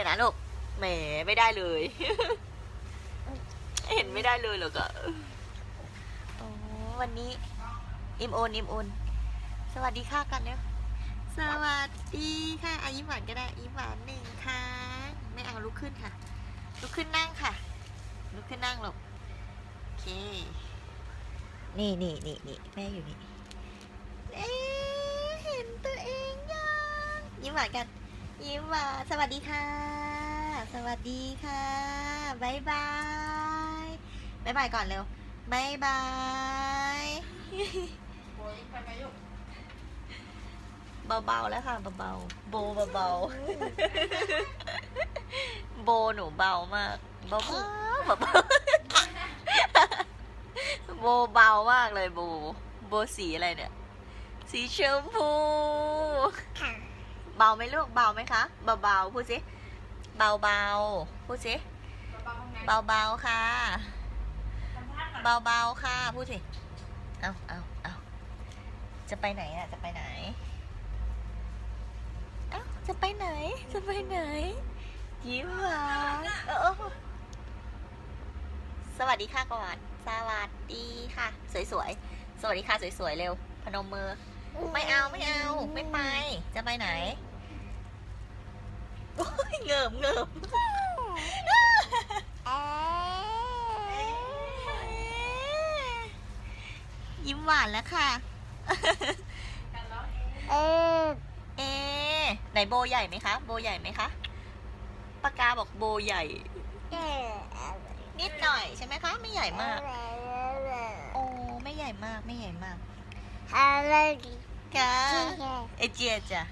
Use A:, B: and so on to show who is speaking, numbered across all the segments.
A: เลยนะลูกแหมไม่ได้เลย เห็นไม่ได้เลยหรอก็โอ้วันนี้ อิมโอนอิมโอนสวัสดีค่ะกันเร็วสวัสดีค่ะอายิ้มหวานก็ได้ยิ้มหวานหนึ่งค่ะ ไม่เอาลุกขึ้นค่ะ ลุกขึ้นนั่งค่ะ ลุกขึ้นนั่งลูกโอเค นี่นี่นี่นี่แม่อยู่นี่เอ๊เห็นตัวเองยังยิ้มหวานกัน ยิ้มหวานสวัสดีค่ะ สวัสดีค่ะบายบายบายบายก่อนเร็วบายบายเบาๆแล้วค่ะเบาๆโบเบาๆโบหนูเบามากเบาๆเบาๆโบเบามากเลยโบโบสีอะไรเนี่ย สีชมพู
B: ค่ะ
A: เบาไหมลูกเบาไหมคะเบาๆพูดสิเบาๆพูดสิเบาๆค่ะ เบาๆค่ะพูดสิเอาเอาเอาจะไปไหนอะจะไปไหนเอ้าจะไปไหนจะไปไหนยิ้มหวานสวัสดีค่ะก่อน สวัสดีค่ะ สวยๆ สวัสดีค่ะสวยๆ เร็ว พนมมือ ไม่เอาไม่เอา ไม่ไป จะไปไหน โอ้ยเงิบเงิบ
B: เอ๊ะ
A: ยิ้มหวานแล้วค่ะ
B: เอ๊ะ
A: เอ๊ะไหนโบใหญ่ไหมคะ โบใหญ่ไหมคะ ปากกาบอกโบใหญ่
B: เอ๊ะ
A: นิดหน่อยใช่ไหมคะ ไม่ใหญ่มาก โอ้ไม่ใหญ่มากไม่ใหญ่มาก
B: อะไรดี
A: ค่ะ
B: ที่แก
A: เอเจียจ้ะ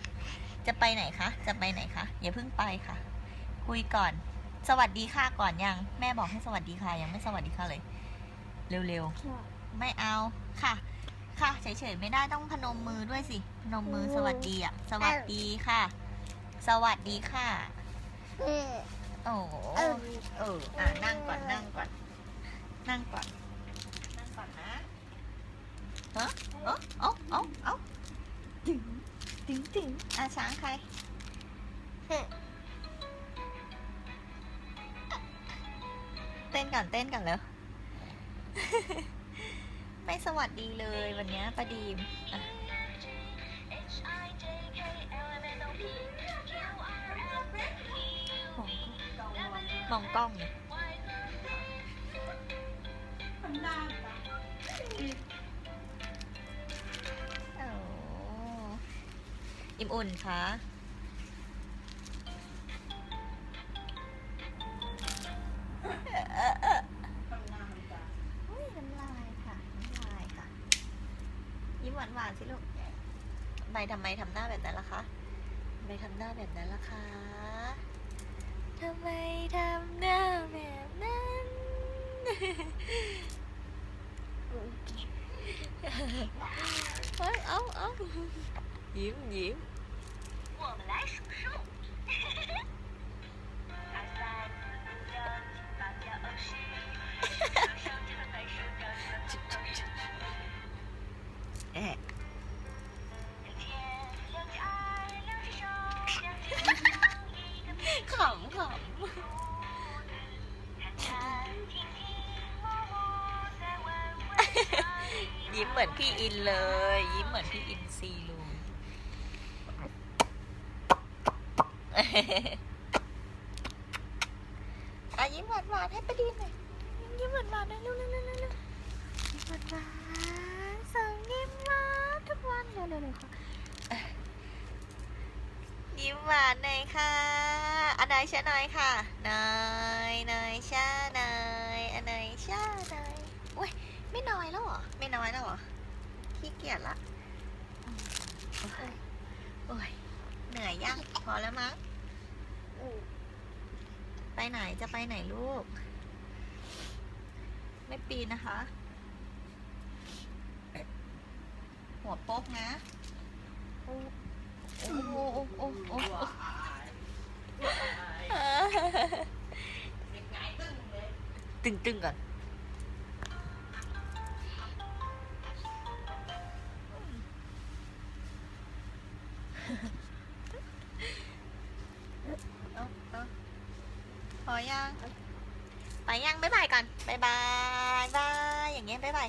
A: จะไปไหนคะ จะไปไหนคะ อย่าเพิ่งไปค่ะ คุยก่อน สวัสดีค่ะก่อนยัง แม่บอกให้สวัสดีค่ะ ยังไม่สวัสดีค่ะเลย เร็วๆ ไม่เอาค่ะ ค่ะเฉยๆไม่ได้ต้องพนมมือด้วยสิ พนมมือสวัสดีอะ สวัสดีค่ะ สวัสดีค่ะ
B: เอ๊ะ
A: โอ้โห
B: เออ
A: เอออะนั่งก่อนนั่งก่อน นั่งก่อน นั่งก่อนนะฮะเอ้าเอ้าเอ้าเอ้าตึง ตึงตึงอะช้างใคร เต้นก่อนเต้นก่อนเลยไม่สวัสดีเลยวันเนี้ยประดีมอะมองกล้องเนี่ย อิ่มอุ่นคะอุ้ยน้ำลายค่ะน้ำลายค่ะ ยิ้มหวานหวานๆสิลูกทำไมทำไมทำหน้าแบบนั้นล่ะคะทำไมทำหน้าแบบนั้นล่ะคะทำไมทำหน้าแบบนั้น เฮ้ยเอาเอา
C: Diễm Diễm khổng
A: khổng ยิ้มเหมือนพี่อินเลย ยิ้มเหมือนพี่อินซีเลย อะยิ้มหวานหวานๆให้ประดีหน่อยยิ้มหวานหวานๆหนะเร็วเร็วเร็วเร็วเร็วยิ้มหวานหวานๆส่งยิ้มหวานทุกวันเร็วเร็วเร็วค่ะยิ้มหวานหน่อยค่ะอันไหนชะหน่อยค่ะหน่อยหน่อยชะหน่อยอันไหนชะหน่อยอุ้ยไม่น้อยแล้วเหรอไม่น้อยแล้วเหรอขี้เกียจละโอ้ยโอ้ยเหนื่อยยังพอแล้วมั้ง ไปไหนจะไปไหนลูก ไม่ปีนนะคะ หัวโป๊กนะ โอ้โอ้โอ้โอ้โอ้ตึงตึงๆก่อน ยังไปยังบ๊ายบายก่อนบ๊ายบายบายอย่างเงี้ยบ๊ายบาย